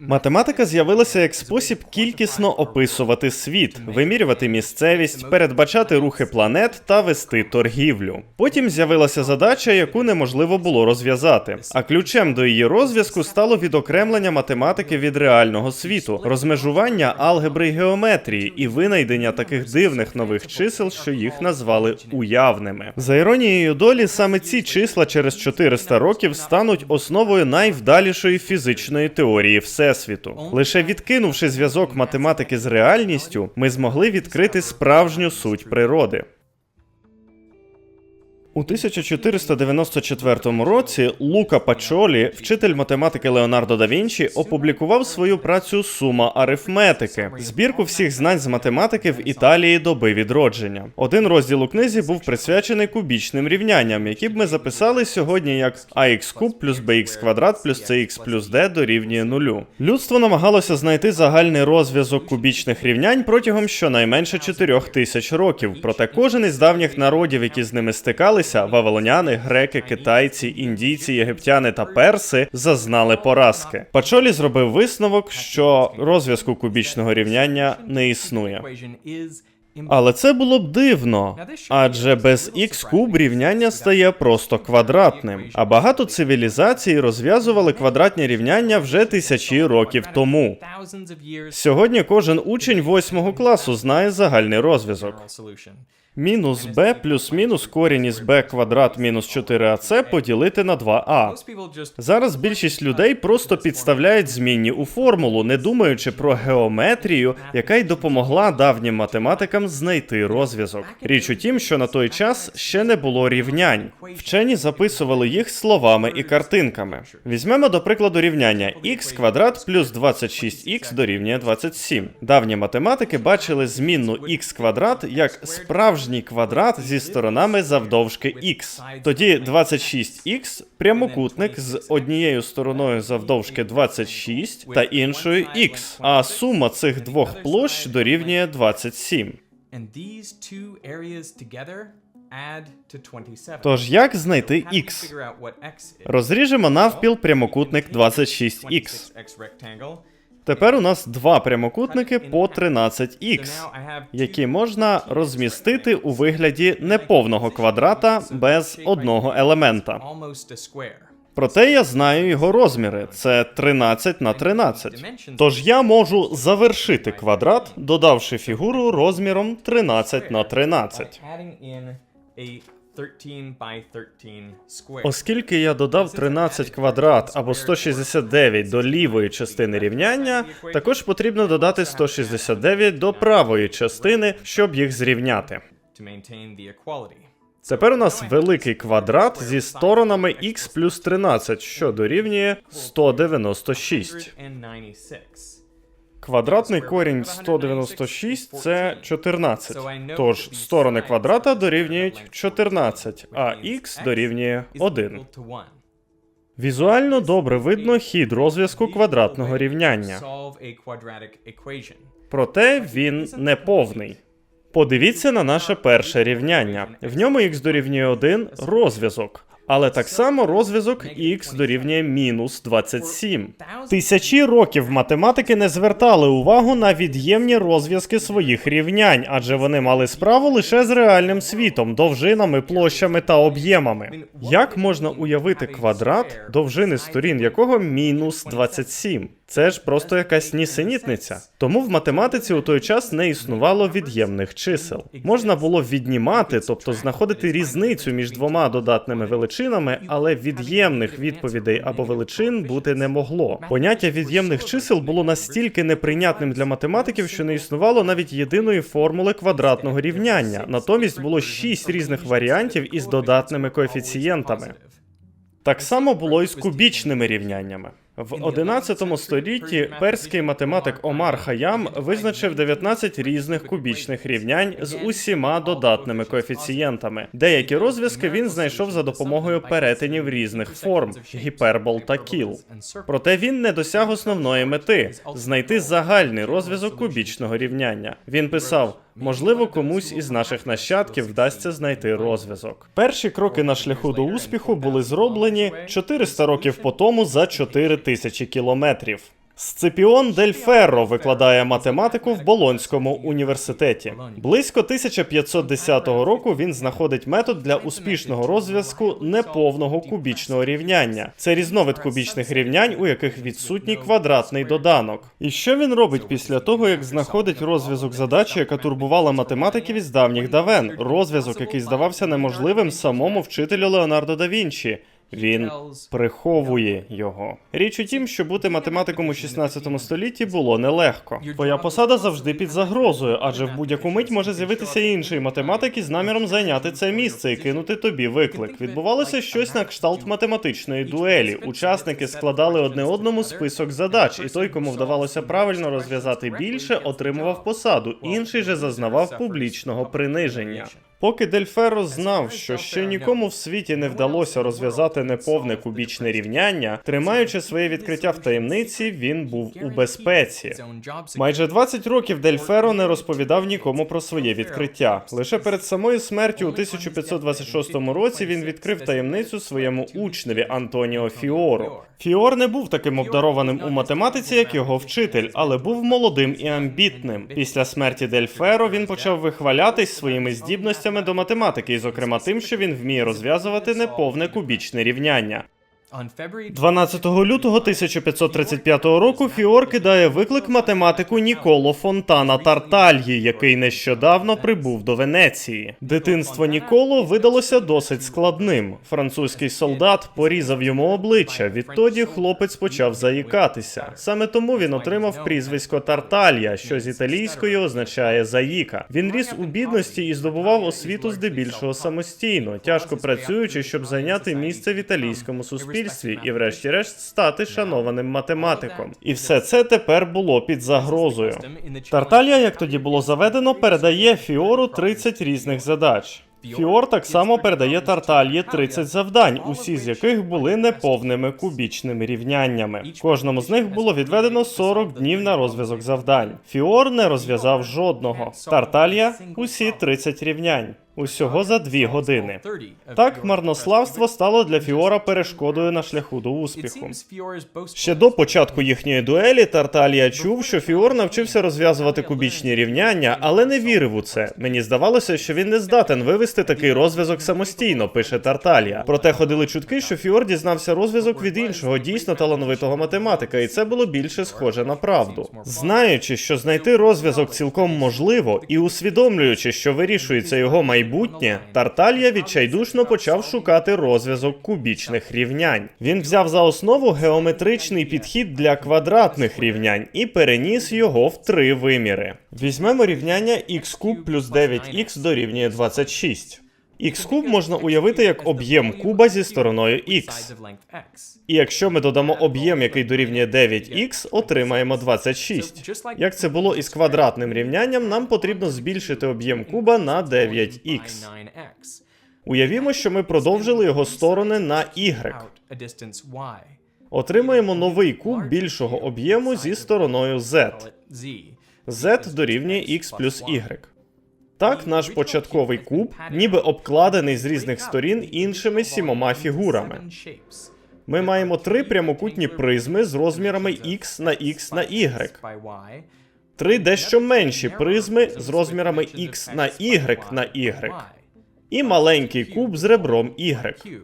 Математика з'явилася як спосіб кількісно описувати світ, вимірювати місцевість, передбачати рухи планет та вести торгівлю. Потім з'явилася задача, яку неможливо було розв'язати. А ключем до її розв'язку стало відокремлення математики від реального світу, розмежування алгебри й геометрії і винайдення таких дивних нових чисел, що їх назвали уявними. За іронією долі, саме ці числа через 400 років стануть основою найвдалішої фізичної теорії всесвіту. Лише відкинувши зв'язок математики з реальністю, ми змогли відкрити справжню суть природи. У 1494 році Лука Пачолі, вчитель математики Леонардо да Вінчі, опублікував свою працю Сума арифметики, збірку всіх знань з математики в Італії доби відродження. Один розділ у книзі був присвячений кубічним рівнянням, які б ми записали сьогодні як ax куб плюс bx квадрат плюс cx плюс d дорівнює нулю. Людство намагалося знайти загальний розв'язок кубічних рівнянь протягом щонайменше 4000 років. Проте кожен із давніх народів, які з ними стикалися, вавилоняни, греки, китайці, індійці, єгиптяни та перси, зазнали поразки. Пачолі зробив висновок, що розв'язку кубічного рівняння не існує. Але це було б дивно, адже без х куб рівняння стає просто квадратним. А багато цивілізацій розв'язували квадратні рівняння вже тисячі років тому. Сьогодні кожен учень восьмого класу знає загальний розв'язок. Мінус b плюс мінус корінь із b квадрат мінус 4ac поділити на 2a. Зараз більшість людей просто підставляють змінні у формулу, не думаючи про геометрію, яка й допомогла давнім математикам знайти розв'язок. Річ у тім, що на той час ще не було рівнянь. Вчені записували їх словами і картинками. Візьмемо до прикладу рівняння x квадрат плюс 26x дорівнює 27. Давні математики бачили змінну x квадрат як справжній квадрат зі сторонами завдовжки x. Тоді 26x прямокутник з однією стороною завдовжки 26 та іншою x, а сума цих двох площ дорівнює 27. Тож як знайти x? Розріжемо навпіл прямокутник 26x. Тепер у нас два прямокутники по 13х, які можна розмістити у вигляді неповного квадрата без одного елемента. Проте я знаю його розміри це 13 на 13. Тож я можу завершити квадрат, додавши фігуру розміром 13 на 13. Оскільки я додав 13 квадрат або 169 до лівої частини рівняння, також потрібно додати 169 до правої частини, щоб їх зрівняти. Тепер у нас великий квадрат зі сторонами x плюс 13, що дорівнює 196. Квадратний корінь 196 це 14. Тож сторони квадрата дорівнюють 14, а х дорівнює 1. Візуально добре видно хід розв'язку квадратного рівняння. Проте він не повний. Подивіться на наше перше рівняння. В ньому х дорівнює 1 розв'язок. Але так само розв'язок х дорівнює мінус 27. Тисячі років математики не звертали увагу на від'ємні розв'язки своїх рівнянь, адже вони мали справу лише з реальним світом, довжинами, площами та об'ємами. Як можна уявити квадрат, довжини сторін якого мінус 27? Це ж просто якась нісенітниця. Тому в математиці у той час не існувало від'ємних чисел. Можна було віднімати, тобто знаходити різницю між двома додатними величинами, але від'ємних відповідей або величин бути не могло. Поняття від'ємних чисел було настільки неприйнятним для математиків, що не існувало навіть єдиної формули квадратного рівняння. Натомість було шість різних варіантів із додатними коефіцієнтами. Так само було і з кубічними рівняннями. В 11 столітті перський математик Омар Хаям визначив 19 різних кубічних рівнянь з усіма додатними коефіцієнтами. Деякі розв'язки він знайшов за допомогою перетинів різних форм гіпербол та кіл. Проте він не досяг основної мети знайти загальний розв'язок кубічного рівняння. Він писав. Можливо, комусь із наших нащадків вдасться знайти розв'язок. Перші кроки на шляху до успіху були зроблені 400 років по тому за 4 тисячі кілометрів. Сципіон Дель Ферро викладає математику в Болонському університеті. Близько 1510 року він знаходить метод для успішного розв'язку неповного кубічного рівняння. Це різновид кубічних рівнянь, у яких відсутній квадратний доданок. І що він робить після того, як знаходить розв'язок задачі, яка турбувала математиків із давніх давен, розв'язок, який здавався неможливим самому вчителю Леонардо да Вінчі. Він приховує його. Річ у тім, що бути математиком у 16 столітті було нелегко. Твоя посада завжди під загрозою, адже в будь-яку мить може з'явитися інший математик із наміром зайняти це місце і кинути тобі виклик. Відбувалося щось на кшталт математичної дуелі. Учасники складали одне одному список задач, і той, кому вдавалося правильно розв'язати більше, отримував посаду. Інший же зазнавав публічного приниження. Поки Дельферо знав, що ще нікому в світі не вдалося розв'язати неповне кубічне рівняння, тримаючи своє відкриття в таємниці, він був у безпеці. Майже 20 років Дельферо не розповідав нікому про своє відкриття. Лише перед самою смертю у 1526 році він відкрив таємницю своєму учневі Антоніо Фіору. Фіор не був таким обдарованим у математиці, як його вчитель, але був молодим і амбітним. Після смерті Дельферо він почав вихвалятись своїми здібностями до математики, і зокрема тим, що він вміє розв'язувати неповне кубічне рівняння. 12 лютого 1535 року Фіор кидає виклик математику Ніколо Фонтана Тартальї, який нещодавно прибув до Венеції. Дитинство Ніколо видалося досить складним. Французький солдат порізав йому обличчя. Відтоді хлопець почав заїкатися. Саме тому він отримав прізвисько Тарталья, що з італійської означає заїка. Він ріс у бідності і здобував освіту здебільшого самостійно, тяжко працюючи, щоб зайняти місце в італійському суспільстві і, врешті-решт, стати шанованим математиком. І все це тепер було під загрозою. Тарталія, як тоді було заведено, передає Фіору 30 різних задач. Фіор так само передає Тартальї 30 завдань, усі з яких були неповними кубічними рівняннями. Кожному з них було відведено 40 днів на розв'язок завдань. Фіор не розв'язав жодного. Тарталья усі 30 рівнянь. Усього за дві години. Так, марнославство стало для Фіора перешкодою на шляху до успіху. Ще до початку їхньої дуелі Тарталія чув, що Фіор навчився розв'язувати кубічні рівняння, але не вірив у це. Мені здавалося, що він не здатен вивести такий розв'язок самостійно, пише Тарталія. Проте ходили чутки, що Фіор дізнався розв'язок від іншого дійсно талановитого математика, і це було більше схоже на правду. Знаючи, що знайти розв'язок цілком можливо, і усвідомлюючи, що вирішується його майбутнє, Тарталія відчайдушно почав шукати розв'язок кубічних рівнянь. Він взяв за основу геометричний підхід для квадратних рівнянь і переніс його в три виміри. Візьмемо рівняння x куб плюс 9x дорівнює 26. Х куб можна уявити як об'єм куба зі стороною x. І якщо ми додамо об'єм, який дорівнює 9х, отримаємо 26. Як це було із квадратним рівнянням, нам потрібно збільшити об'єм куба на 9х. Уявімо, що ми продовжили його сторони на y. Отримаємо новий куб більшого об'єму зі стороною z. z дорівнює x плюс y. Так, наш початковий куб ніби обкладений з різних сторін іншими сімома фігурами. Ми маємо три прямокутні призми з розмірами x на x на y. Три дещо менші призми з розмірами x на y на y. І маленький куб з ребром y.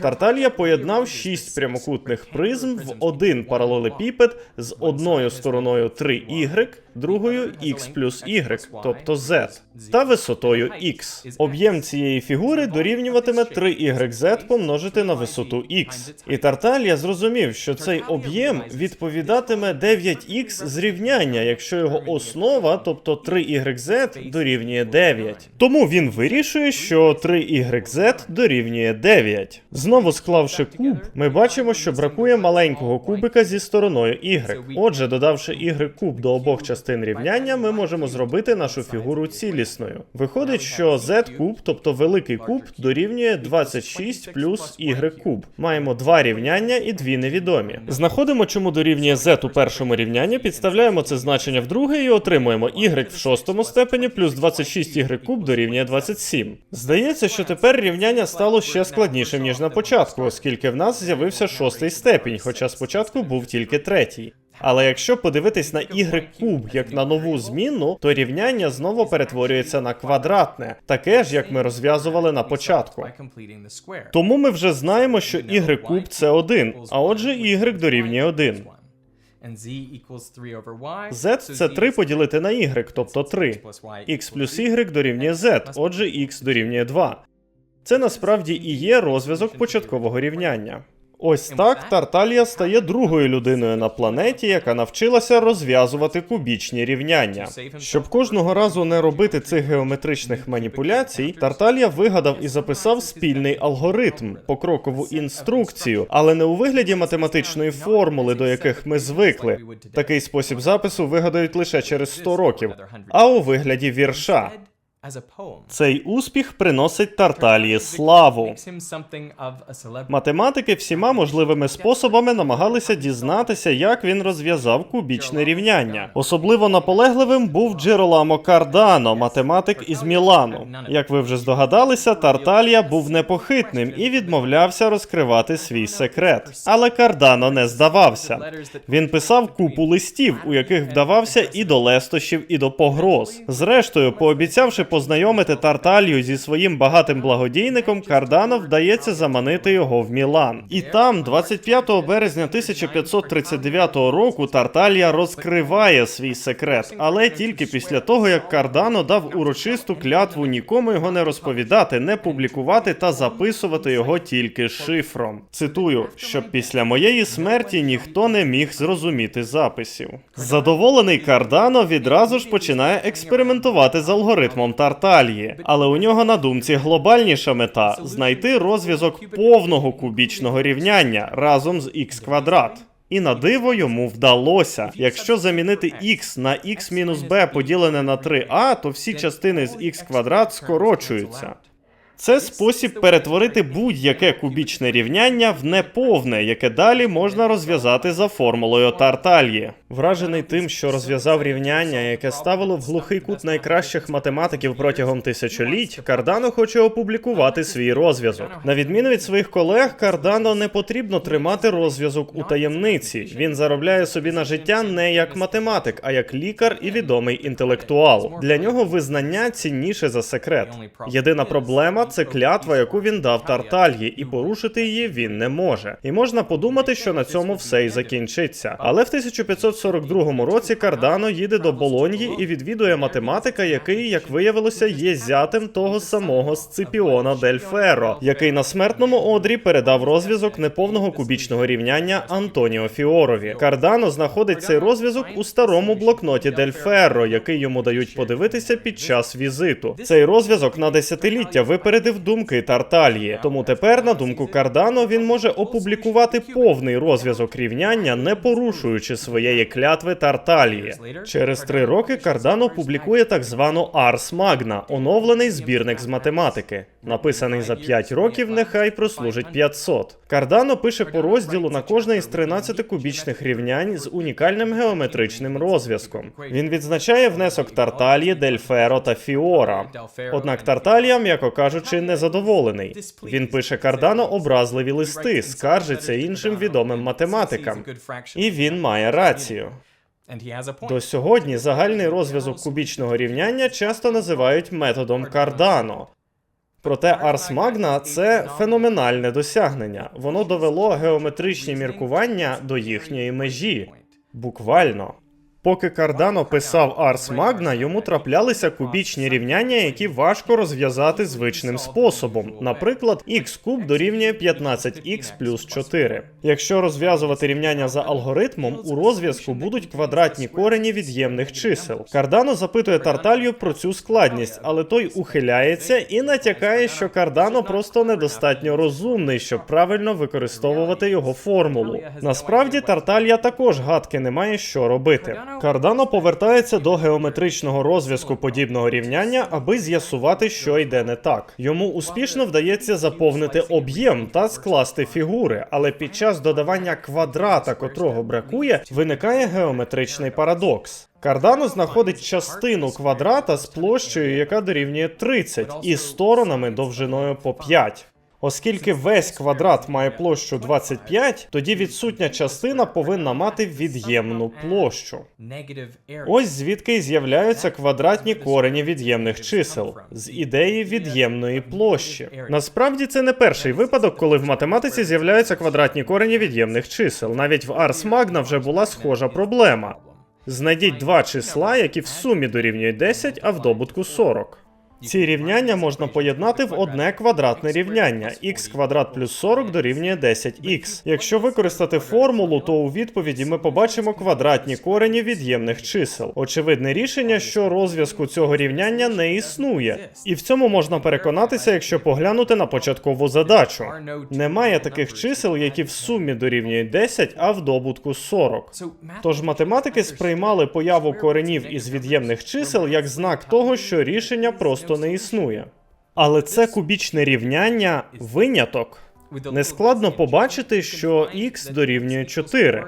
Тарталія поєднав шість прямокутних призм в один паралелепіпед з одною стороною 3y, другою x плюс y, тобто z, та висотою x. Об'єм цієї фігури дорівнюватиме 3yz помножити на висоту x. І Тарталія зрозумів, що цей об'єм відповідатиме 9x з рівняння, якщо його основа, тобто 3yz, дорівнює 9. Тому він вирішує, що 3yz дорівнює 9. Знову склавши куб, ми бачимо, що бракує маленького кубика зі стороною y. Отже, додавши y куб до обох частин рівняння, ми можемо зробити нашу фігуру цілісною. Виходить, що z куб, тобто великий куб, дорівнює 26 плюс y куб. Маємо два рівняння і дві невідомі. Знаходимо, чому дорівнює z у першому рівнянні, підставляємо це значення в друге і отримуємо y в шостому степені плюс 26y куб дорівнює 27. Здається, що тепер рівняння стало ще складнішим, ніж на початку, оскільки в нас з'явився шостий степінь, хоча спочатку був тільки третій. Але якщо подивитись на y куб як на нову змінну, то рівняння знову перетворюється на квадратне, таке ж як ми розв'язували на початку. Тому ми вже знаємо, що y куб це 1, а отже y дорівнює 1. z це 3 поділити на y, тобто 3. x плюс y дорівнює z, отже x дорівнює 2. Це насправді і є розв'язок початкового рівняння. Ось так Тарталія стає другою людиною на планеті, яка навчилася розв'язувати кубічні рівняння. Щоб кожного разу не робити цих геометричних маніпуляцій, Тарталія вигадав і записав спільний алгоритм, покрокову інструкцію, але не у вигляді математичної формули, до яких ми звикли. Такий спосіб запису вигадають лише через 100 років, а у вигляді вірша. Цей успіх приносить Тарталії славу. Математики всіма можливими способами намагалися дізнатися, як він розв'язав кубічне рівняння. Особливо наполегливим був Джероламо Кардано, математик із Мілану. Як ви вже здогадалися, Тарталія був непохитним і відмовлявся розкривати свій секрет. Але Кардано не здавався. Він писав купу листів, у яких вдавався і до лестощів, і до погроз. Зрештою, пообіцявши познайомити Тарталію зі своїм багатим благодійником, Кардано вдається заманити його в Мілан. І там, 25 березня 1539 року, Тарталія розкриває свій секрет, але тільки після того, як Кардано дав урочисту клятву нікому його не розповідати, не публікувати та записувати його тільки шифром. Цитую, щоб після моєї смерті ніхто не міг зрозуміти записів. Задоволений Кардано відразу ж починає експериментувати з алгоритмом Тарталії, але у нього на думці глобальніша мета знайти розв'язок повного кубічного рівняння разом з x квадрат. І на диво йому вдалося. Якщо замінити x на x-b поділене на 3a, то всі частини з x квадрат скорочуються. Це спосіб перетворити будь-яке кубічне рівняння в неповне, яке далі можна розв'язати за формулою Тартальї. Вражений тим, що розв'язав рівняння, яке ставило в глухий кут найкращих математиків протягом тисячоліть, Кардано хоче опублікувати свій розв'язок. На відміну від своїх колег, Кардано не потрібно тримати розв'язок у таємниці. Він заробляє собі на життя не як математик, а як лікар і відомий інтелектуал. Для нього визнання цінніше за секрет. Єдина проблема це клятва, яку він дав Тартальї, і порушити її він не може. І можна подумати, що на цьому все і закінчиться. Але в 1542 році Кардано їде до Болоньї і відвідує математика, який, як виявилося, є зятем того самого Сципіона Дель Ферро, який на смертному одрі передав розв'язок неповного кубічного рівняння Антоніо Фіорові. Кардано знаходить цей розв'язок у старому блокноті Дель Ферро, який йому дають подивитися під час візиту. Цей розв'язок на десятиліття випередив думки Тартальї. Тому тепер, на думку Кардано, він може опублікувати повний розв'язок рівняння, не порушуючи своєї клятви Тартальї. Через три роки Кардано публікує так звану Арс Магна, оновлений збірник з математики. Написаний за 5 років, нехай прослужить 500. Кардано пише по розділу на кожне із 13 кубічних рівнянь з унікальним геометричним розв'язком. Він відзначає внесок Тартальї, Дельферо та Фіора. Однак Тарталія, м'яко кажучи, незадоволений. Він пише Кардано образливі листи, скаржиться іншим відомим математикам. І він має рацію. До сьогодні загальний розв'язок кубічного рівняння часто називають методом Кардано. Проте Арс Магна це феноменальне досягнення. Воно довело геометричні міркування до їхньої межі. Буквально. Поки Кардано писав Арс Магна, йому траплялися кубічні рівняння, які важко розв'язати звичним способом. Наприклад, х куб дорівнює 15х плюс 4. Якщо розв'язувати рівняння за алгоритмом, у розв'язку будуть квадратні корені від'ємних чисел. Кардано запитує Тарталью про цю складність, але той ухиляється і натякає, що Кардано просто недостатньо розумний, щоб правильно використовувати його формулу. Насправді Тарталья також гадки не має, що робити. Кардано повертається до геометричного розв'язку подібного рівняння, аби з'ясувати, що йде не так. Йому успішно вдається заповнити об'єм та скласти фігури, але під час додавання квадрата, котрого бракує, виникає геометричний парадокс. Кардано знаходить частину квадрата з площею, яка дорівнює 30, і сторонами довжиною по 5. Оскільки весь квадрат має площу 25, тоді відсутня частина повинна мати від'ємну площу. Ось звідки й з'являються квадратні корені від'ємних чисел з ідеї від'ємної площі. Насправді це не перший випадок, коли в математиці з'являються квадратні корені від'ємних чисел. Навіть в Ars Magna вже була схожа проблема. Знайдіть два числа, які в сумі дорівнюють 10, а в добутку 40. Ці рівняння можна поєднати в одне квадратне рівняння. х квадрат плюс 40 дорівнює 10х. Якщо використати формулу, то у відповіді ми побачимо квадратні корені від'ємних чисел. Очевидне рішення, що розв'язку цього рівняння не існує. І в цьому можна переконатися, якщо поглянути на початкову задачу. Немає таких чисел, які в сумі дорівнюють 10, а в добутку 40. Тож математики сприймали появу коренів із від'ємних чисел як знак того, що рішення просто не існує. Але це кубічне рівняння виняток. Нескладно побачити, що х дорівнює 4.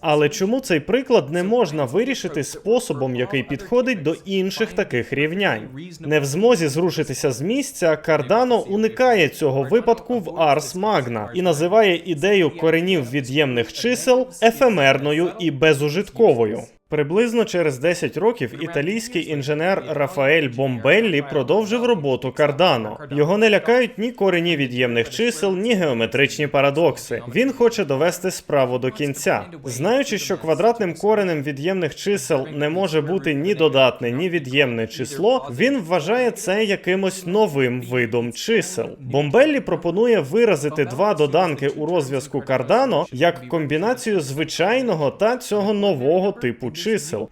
Але чому цей приклад не можна вирішити способом, який підходить до інших таких рівнянь? Не в змозі зрушитися з місця, Кардано уникає цього випадку в Ars Magna і називає ідею коренів від'ємних чисел ефемерною і безужитковою. Приблизно через 10 років італійський інженер Рафаель Бомбеллі продовжив роботу Кардано. Його не лякають ні корені від'ємних чисел, ні геометричні парадокси. Він хоче довести справу до кінця. Знаючи, що квадратним коренем від'ємних чисел не може бути ні додатне, ні від'ємне число, він вважає це якимось новим видом чисел. Бомбеллі пропонує виразити два доданки у розв'язку Кардано як комбінацію звичайного та цього нового типу чисел,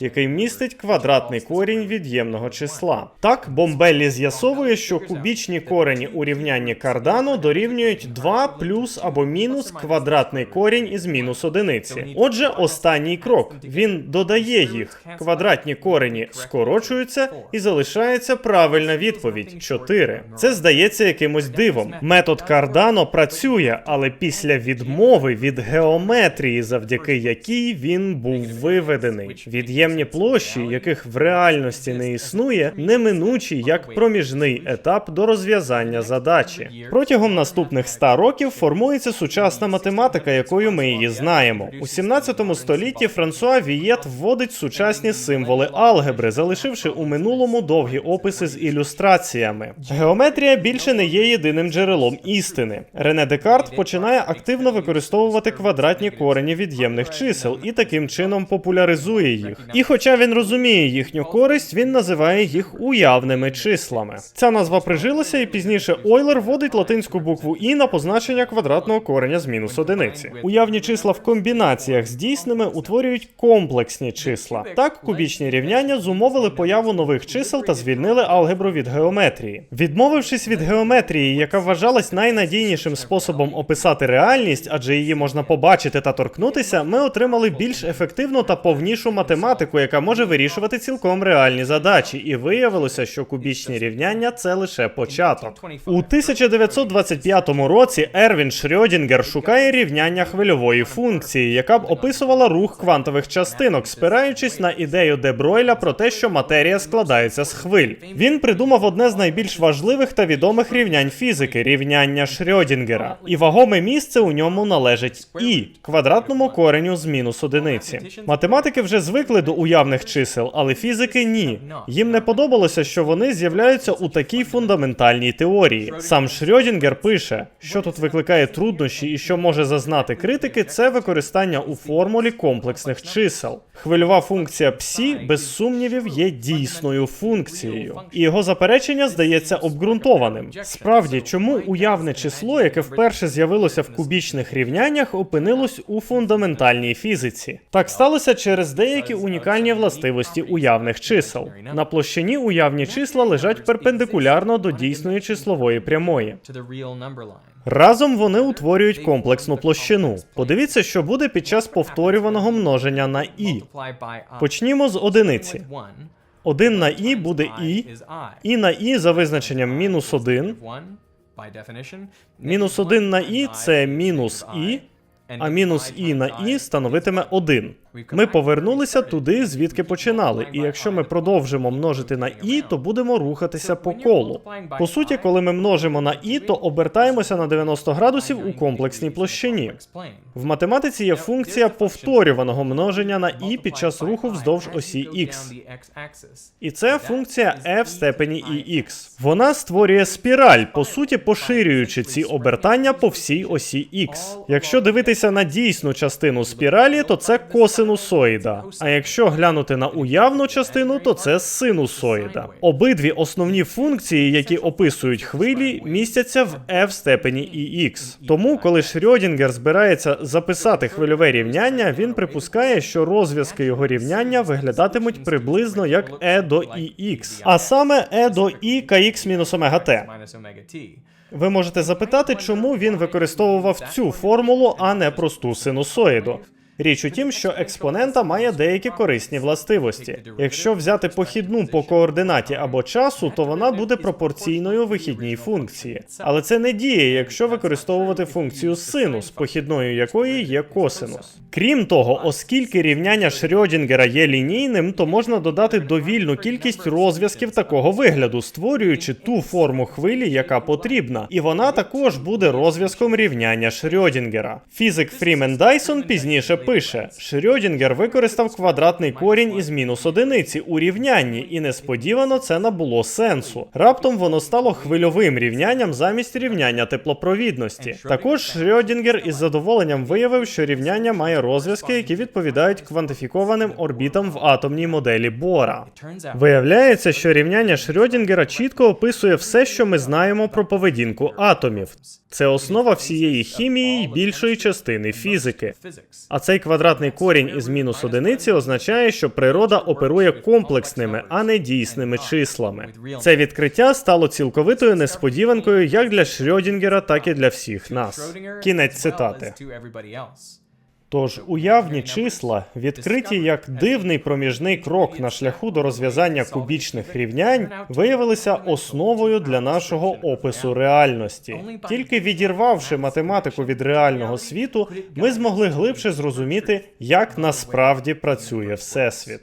який містить квадратний корінь від'ємного числа. Так, Бомбеллі з'ясовує, що кубічні корені у рівнянні Кардано дорівнюють 2 плюс або мінус квадратний корінь із мінус одиниці. Отже, останній крок. Він додає їх. Квадратні корені скорочуються і залишається правильна відповідь 4. Це здається якимось дивом. Метод Кардано працює, але після відмови від геометрії, завдяки якій він був виведений. Від'ємні площі, яких в реальності не існує, неминучі як проміжний етап до розв'язання задачі. Протягом наступних 100 років формується сучасна математика, якою ми її знаємо. У 17 столітті Франсуа Вієт вводить сучасні символи алгебри, залишивши у минулому довгі описи з ілюстраціями. Геометрія більше не є єдиним джерелом істини. Рене Декарт починає активно використовувати квадратні корені від'ємних чисел і таким чином популяризує їх. І хоча він розуміє їхню користь, він називає їх уявними числами. Ця назва прижилася, і пізніше Ойлер вводить латинську букву І на позначення квадратного кореня з мінус одиниці. Уявні числа в комбінаціях з дійсними утворюють комплексні числа. Так, кубічні рівняння зумовили появу нових чисел та звільнили алгебру від геометрії. Відмовившись від геометрії, яка вважалась найнадійнішим способом описати реальність, адже її можна побачити та торкнутися, ми отримали більш ефективну та повнішу математику, яка може вирішувати цілком реальні задачі, і виявилося, що кубічні рівняння це лише початок. У 1925 році Ервін Шрёдінгер шукає рівняння хвильової функції, яка б описувала рух квантових частинок, спираючись на ідею Дебройля про те, що матерія складається з хвиль. Він придумав одне з найбільш важливих та відомих рівнянь фізики рівняння Шрёдінгера. І вагоме місце у ньому належить і квадратному кореню з мінус одиниці. Математики вже звикли до уявних чисел, але фізики ні. Їм не подобалося, що вони з'являються у такій фундаментальній теорії. Сам Шрёдінгер пише, що тут викликає труднощі і що може зазнати критики, це використання у формулі комплексних чисел. Хвильова функція псі, без сумнівів, є дійсною функцією, і його заперечення здається обґрунтованим. Справді, чому уявне число, яке вперше з'явилося в кубічних рівняннях, опинилось у фундаментальній фізиці? Так сталося через деякі унікальні властивості уявних чисел. На площині уявні числа лежать перпендикулярно до дійсної числової прямої. Разом вони утворюють комплексну площину. Подивіться, що буде під час повторюваного множення на і. Почнімо з одиниці. 1 на і буде і, і на і за визначенням мінус 1. Мінус 1 на і це мінус і, а мінус і на і становитиме 1. Ми повернулися туди, звідки починали. І якщо ми продовжимо множити на і, то будемо рухатися по колу. По суті, коли ми множимо на і, то обертаємося на 90 градусів у комплексній площині. В математиці є функція повторюваного множення на і під час руху вздовж осі x. І це функція f в степені ix. Вона створює спіраль, по суті, поширюючи ці обертання по всій осі x. Якщо дивитися на дійсну частину спіралі, то це косинусоїда. А якщо глянути на уявну частину, то це синусоїда. Обидві основні функції, які описують хвилі, містяться в f в степені ix. Тому, коли Шрёдінгер збирається записати хвильове рівняння, він припускає, що розв'язки його рівняння виглядатимуть приблизно як e до ix, а саме e до i kx омега t. Ви можете запитати, чому він використовував цю формулу, а не просту синусоїду. Річ у тім, що експонента має деякі корисні властивості. Якщо взяти похідну по координаті або часу, то вона буде пропорційною вихідній функції. Але це не діє, якщо використовувати функцію синус, похідною якої є косинус. Крім того, оскільки рівняння Шрёдінгера є лінійним, то можна додати довільну кількість розв'язків такого вигляду, створюючи ту форму хвилі, яка потрібна, і вона також буде розв'язком рівняння Шрёдінгера. Фізик Фрімен Дайсон пізніше пише: Шрёдінгер використав квадратний корінь із мінус одиниці у рівнянні, і несподівано це набуло сенсу. Раптом воно стало хвильовим рівнянням замість рівняння теплопровідності. Також Шрёдінгер із задоволенням виявив, що рівняння має розв'язки, які відповідають квантифікованим орбітам в атомній моделі Бора. Виявляється, що рівняння Шрёдінгера чітко описує все, що ми знаємо про поведінку атомів. Це основа всієї хімії й більшої частини фізики. А квадратний корінь із мінус одиниці означає, що природа оперує комплексними, а не дійсними числами. Це відкриття стало цілковитою несподіванкою як для Шрьодінгера, так і для всіх нас. Кінець цитати. Тож уявні числа, відкриті як дивний проміжний крок на шляху до розв'язання кубічних рівнянь, виявилися основою для нашого опису реальності. Тільки відірвавши математику від реального світу, ми змогли глибше зрозуміти, як насправді працює всесвіт.